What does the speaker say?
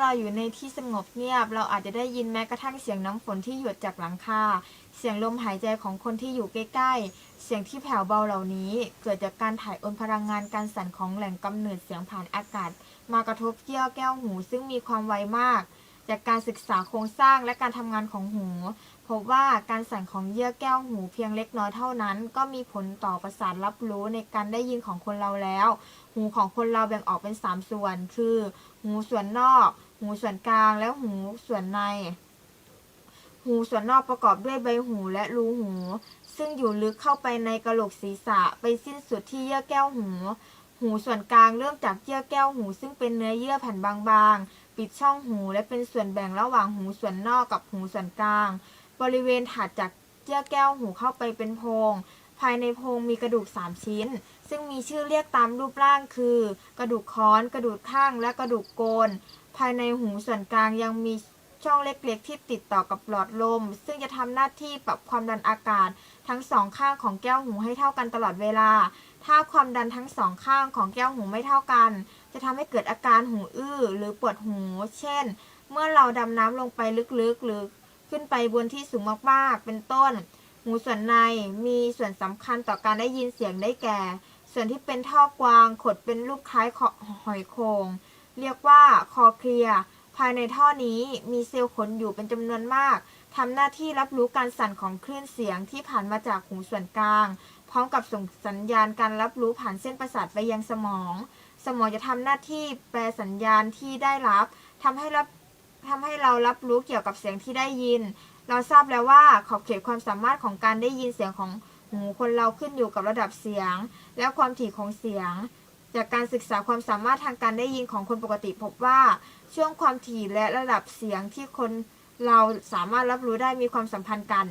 เราอยู่ในที่สงบเงียบ เราอาจจะได้ยินแม้กระทั่งเสียงน้ำฝนที่หยดจากหลังคา เสียงลมหายใจของคนที่อยู่ใกล้ๆ เสียงที่แผ่วเบาเหล่านี้ เกิดจากการถ่ายโอนพลังงานการสั่นของแหล่งกำเนิดเสียงผ่านอากาศ มากระทบเยื่อแก้วหูซึ่งมีความไวมาก จากการศึกษาโครงสร้างและการทำงานของหู พบว่าการสั่นของเยื่อแก้วหูเพียงเล็กน้อยเท่านั้น ก็มีผลต่อประสาทรับรู้ในการได้ยินของคนเราแล้ว หูของคนเราแบ่งออกเป็น 3 ส่วน คือ หูส่วนนอก หูส่วนกลางและหูส่วนใน หูส่วนนอกประกอบด้วยใบหูและรูหู ซึ่งอยู่ลึกเข้าไปในกระโหลกศีรษะไปสิ้นสุดที่เยื่อแก้วหู หูส่วนกลางเริ่มจากเยื่อแก้วหูซึ่งเป็นเนื้อเยื่อแผ่นบางๆ ปิดช่องหูและเป็นส่วนแบ่งระหว่างหูส่วนนอกกับหูส่วนกลาง บริเวณถัดจากเยื่อแก้วหูเข้าไปเป็นโพรงภายในโพรงมีกระดูก 3 ชิ้น ซึ่งมีชื่อเรียกตามรูปร่างคือ กระดูกค้อน กระดูกข้าง และกระดูกโกน ภายในหูส่วนกลางยังมี ช่องเล็กๆ ที่ติดต่อกับหลอดลม ซึ่งจะทำหน้าที่ปรับความดันอากาศทั้งสองข้างของแก้วหูให้เท่ากันตลอดเวลา ถ้าความดันทั้งสองข้างของแก้วหูไม่เท่ากัน จะทำให้เกิดอาการหูอื้อหรือปวดหู เช่น เมื่อเราดำน้ำลงไปลึกๆหรือขึ้นไปบนที่สูงมากๆ เป็นต้น หูส่วนในมีส่วนสำคัญต่อการได้ยินเสียงได้แก่ ส่วนที่เป็นท่อกวางขดเป็นรูปคล้ายหอยโขงเรียกว่าคอเคลียร์ ภายในท่อนี้มีเซลล์ขนอยู่เป็นจำนวนมากทำหน้าที่รับรู้การสั่นของคลื่นเสียงที่ผ่านมาจากหูส่วนกลาง พร้อมกับส่งสัญญาณการรับรู้ผ่านเส้นประสาทไปยังสมอง สมองจะทำหน้าที่แปลสัญญาณที่ได้รับทำให้รับทำให้เรารับรู้เกี่ยวกับเสียงที่ได้ยิน เราทราบแล้วว่าขอบเขตความสามารถของการได้ยินเสียงของหูคนเราขึ้นอยู่กับระดับเสียง และความถี่ของเสียง จากการศึกษาความสามารถทางการได้ยินของคนปกติพบว่าช่วงความถี่และระดับเสียงที่คนเราสามารถรับรู้ได้มีความสัมพันธ์กัน